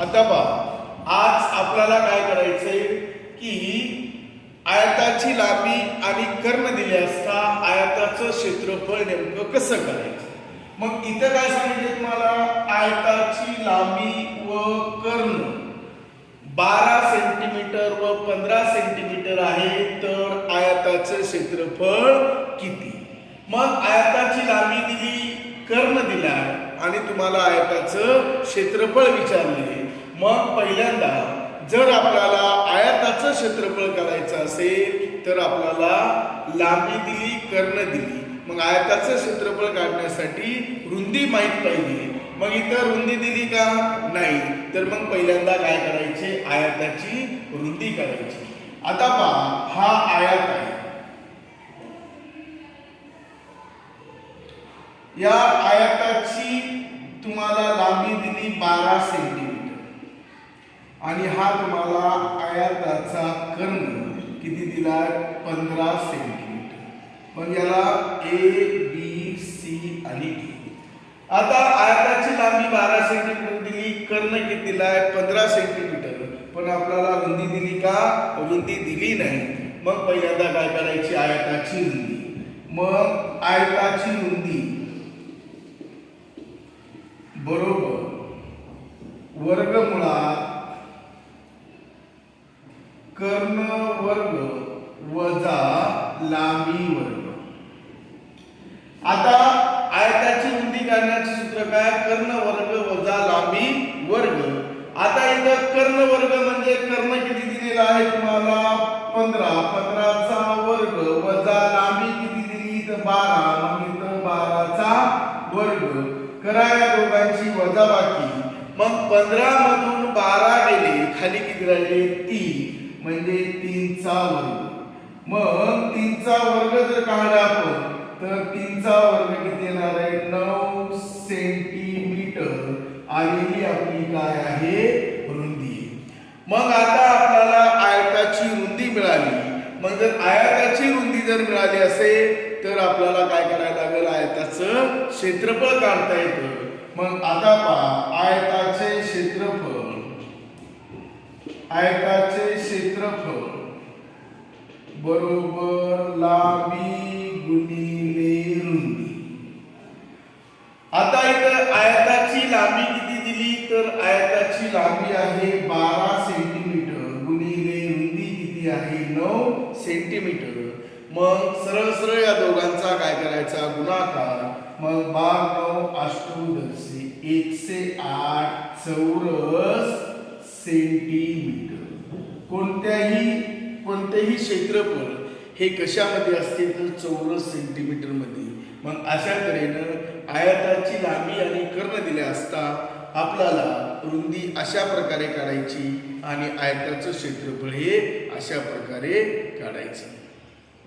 आता पहा आज आपल्याला काय करायचंय की आयताची लांबी आणि कर्ण दिले असता आयताचं क्षेत्रफळ नेमकं कसं करायचं? मग इथं काय सांगितले तुम्हाला? आयताची लांबी व कर्ण. बारा सेंटीमीटर व पंधरा सेंटीमीटर आहे तर आयताचं क्षेत्रफळ किती? मग आयताची लांबी दिली कर्ण दिला आणि तुम्हाला आयताचं क्षेत्रफळ विचारले मग पहिल्यांदा जर आपल्याला आयाताचं क्षेत्रफळ करायचं असेल तर आपल्याला लांबी दिली कर्ण दिली. मग आयाताचं क्षेत्रफळ काढण्यासाठी रुंदी माहीत पाहिजे. मग इथं रुंदी दिली का? नाही. तर मग पहिल्यांदा काय करायचे? आयाताची रुंदी करायची. आता पहा हा आयात आहे. या आयाताची तुम्हाला लांबी दिली बारा सेंटी. आणि हा तुम्हाला आयाताचा कर्ण किती दिला? पंधरा सेंटीमीटर. मग याला ए बी सी आणि डी आता आयताची लांबी बारा सेंटीमीटर दिली कर्ण किती दिलाय पंधरा सेंटीमीटर. पण आपल्याला रुंदी दिली का? रुंदी दिली नाही. मग पहिल्यांदा काय करायची? आयताची रुंदी. मग आयताची रुंदी बरोबर वर्गमुळात कर्ण वर्ग वजा लांबी वर्ग आता आयताची रुंदी काढण्याचे सूत्र काय? कर्ण वर्ग वजा लांबी वर्ग. आता इथं कर्ण वर्ग म्हणजे कर्ण किती दिलेला आहे तुम्हाला? पंधरा. पंधराचा वर्ग वजा लांबी किती दिली? इथं बारा. मग इथं बाराचा वर्ग. करा या दोघांची वजाबाकी. मग पंधरा मधून बारा गेले. खाली किती राहिले? तीन. म्हणजे तीनचा वर्ग. मग तीनचा वर्ग जर काढला आपण तर तीनचा वर्ग किती येणार आहे? नऊ सेंटीमीटर. आलेली आपली काय आहे? रुंदी. मग आता आपल्याला आयताची रुंदी मिळाली. मग जर आयताची रुंदी जर मिळाली असेल तर आपल्याला काय करायला लागेल? आयताचं क्षेत्रफळ काढता येतं. मग आता पहा आयताचे क्षेत्रफळ. आयताचे क्षेत्रफळ. बरोबर लांबी गुणिले रुंदी. आता इथं आयताची लांबी किती दिली? तर आयताची लांबी आहे बारा सेंटीमीटर. गुणिले रुंदी किती आहे? नऊ सेंटीमीटर. मग सरळ सरळ या दोघांचा काय करायचा? गुणाकार. मग बार नऊ अष्टोदशी एकशे आठ चौरस सेंटीमीटर. कोणत्याही कोणतेही क्षेत्रफळ हे कशामध्ये असते तर चौरस सेंटीमीटरमध्ये. मग अशा तऱ्हेनं आयताची लांबी आणि कर्ण दिल्या असता आपल्याला रुंदी अशा प्रकारे काढायची आणि आयताचं क्षेत्रफळ हे अशा प्रकारे काढायचं.